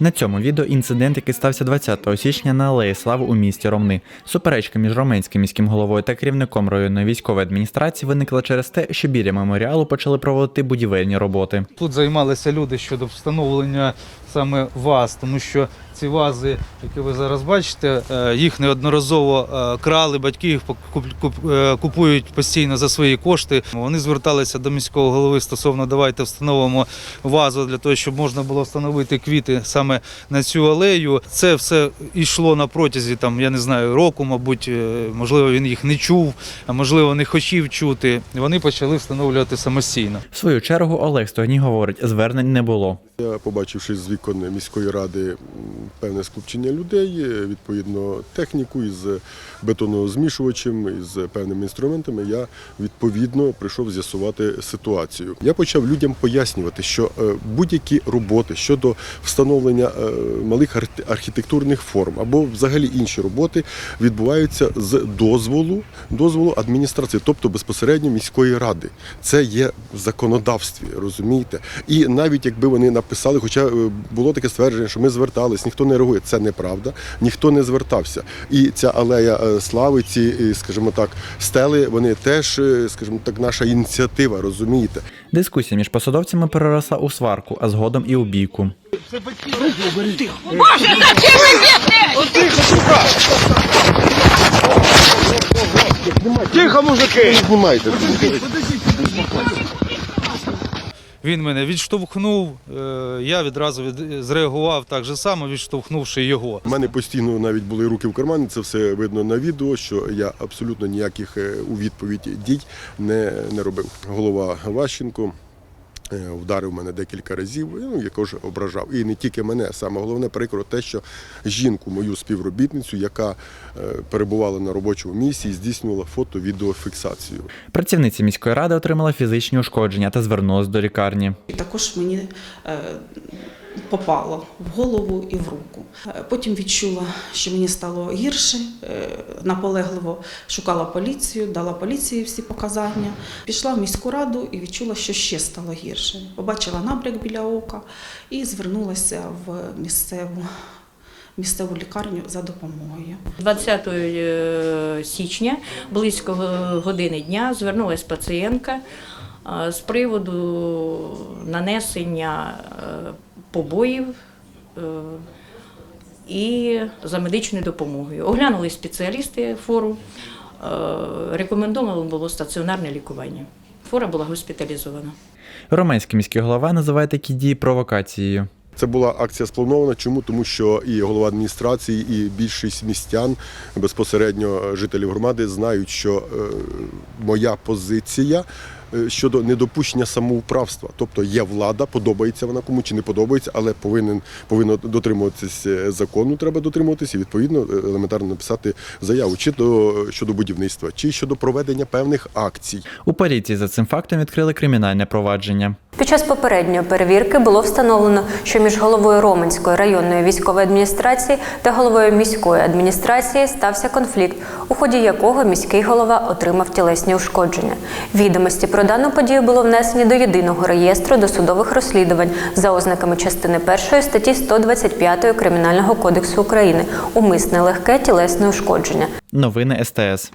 На цьому відео інцидент, який стався 20 січня на алеї Слави у місті Ромни. Суперечка між Роменським міським головою та керівником районної військової адміністрації виникла через те, що біля меморіалу почали проводити будівельні роботи. Тут займалися люди щодо встановлення саме вас, тому що ці вази, які ви зараз бачите, е, їх неодноразово е, крали, батьки їх е, купують постійно за свої кошти. Вони зверталися до міського голови стосовно давайте встановимо вазу для того, щоб можна було встановити квіти саме на цю алею. Це все йшло на протязі там, я не знаю, року, мабуть, можливо, він їх не чув, а можливо, не хотів чути. Вони почали встановлювати самостійно. В свою чергу Олег Стогній говорить, звернень не було. Я побачивши з вікон міської ради певне скупчення людей, е, відповідно техніку із бетонозмішувачем, із певними інструментами, я відповідно прийшов з'ясувати ситуацію. Я почав людям пояснювати, що е, будь-які роботи щодо встановлення е, малих архітектурних форм або взагалі інші роботи відбуваються з дозволу, дозволу адміністрації, тобто безпосередньо міської ради. Це є в законодавстві, розумієте? І навіть якби вони написали, хоча було таке ствердження, що ми звертались, ніхто не реагує. Це неправда, ніхто не звертався. І ця алея е, слави, ці, е, скажімо так, стели, вони теж, е, скажімо так, наша ініціатива, розумієте? Дискусія між посадовцями переросла у сварку, а згодом і у бійку. Тихо, мужики! Знімайте. Він мене відштовхнув. е, Я відразу від... зреагував так же само, відштовхнувши його. У мене постійно навіть були руки в кармані, це все видно на відео, що я абсолютно ніяких е, у відповідь дій не, не робив. Голова Ващенко вдарив мене декілька разів, ну, якож ображав. І не тільки мене, саме головне прикро те, що жінку, мою співробітницю, яка е, перебувала на робочому місці і здійснювала фото-відеофіксацію. Працівниця міської ради отримала фізичні ушкодження та звернулася до лікарні. Також мені е, попало в голову і в руку. Потім відчула, що мені стало гірше, е, наполегливо шукала поліцію, дала поліції всі показання. Пішла в міську раду і відчула, що ще стало гірше. Побачила набряк біля ока і звернулася в місцеву, місцеву лікарню за допомогою. 20 е, січня, близько години дня, звернулася пацієнтка е, з приводу нанесення побоїв е, і за медичною допомогою. Оглянули спеціалісти фору, е, рекомендовано було стаціонарне лікування. Фора була госпіталізована. Роменський міський голова називає такі дії провокацією. Це була акція спланована. Чому? Тому що і голова адміністрації, і більшість містян, безпосередньо жителів громади, знають, що е, моя позиція. Е, Щодо недопущення самоуправства, тобто є влада, подобається вона кому чи не подобається, але повинен повинно дотримуватися закону. Треба дотримуватися і відповідно е, елементарно написати заяву, чи до щодо будівництва, чи щодо проведення певних акцій. У поліції за цим фактом відкрили кримінальне провадження. Час попередньої перевірки було встановлено, що між головою Роменської районної військової адміністрації та головою міської адміністрації стався конфлікт, у ході якого міський голова отримав тілесні ушкодження. Відомості про дану подію було внесені до єдиного реєстру досудових розслідувань за ознаками частини 1 статті 125 Кримінального кодексу України умисне легке тілесне ушкодження. Новини СТС.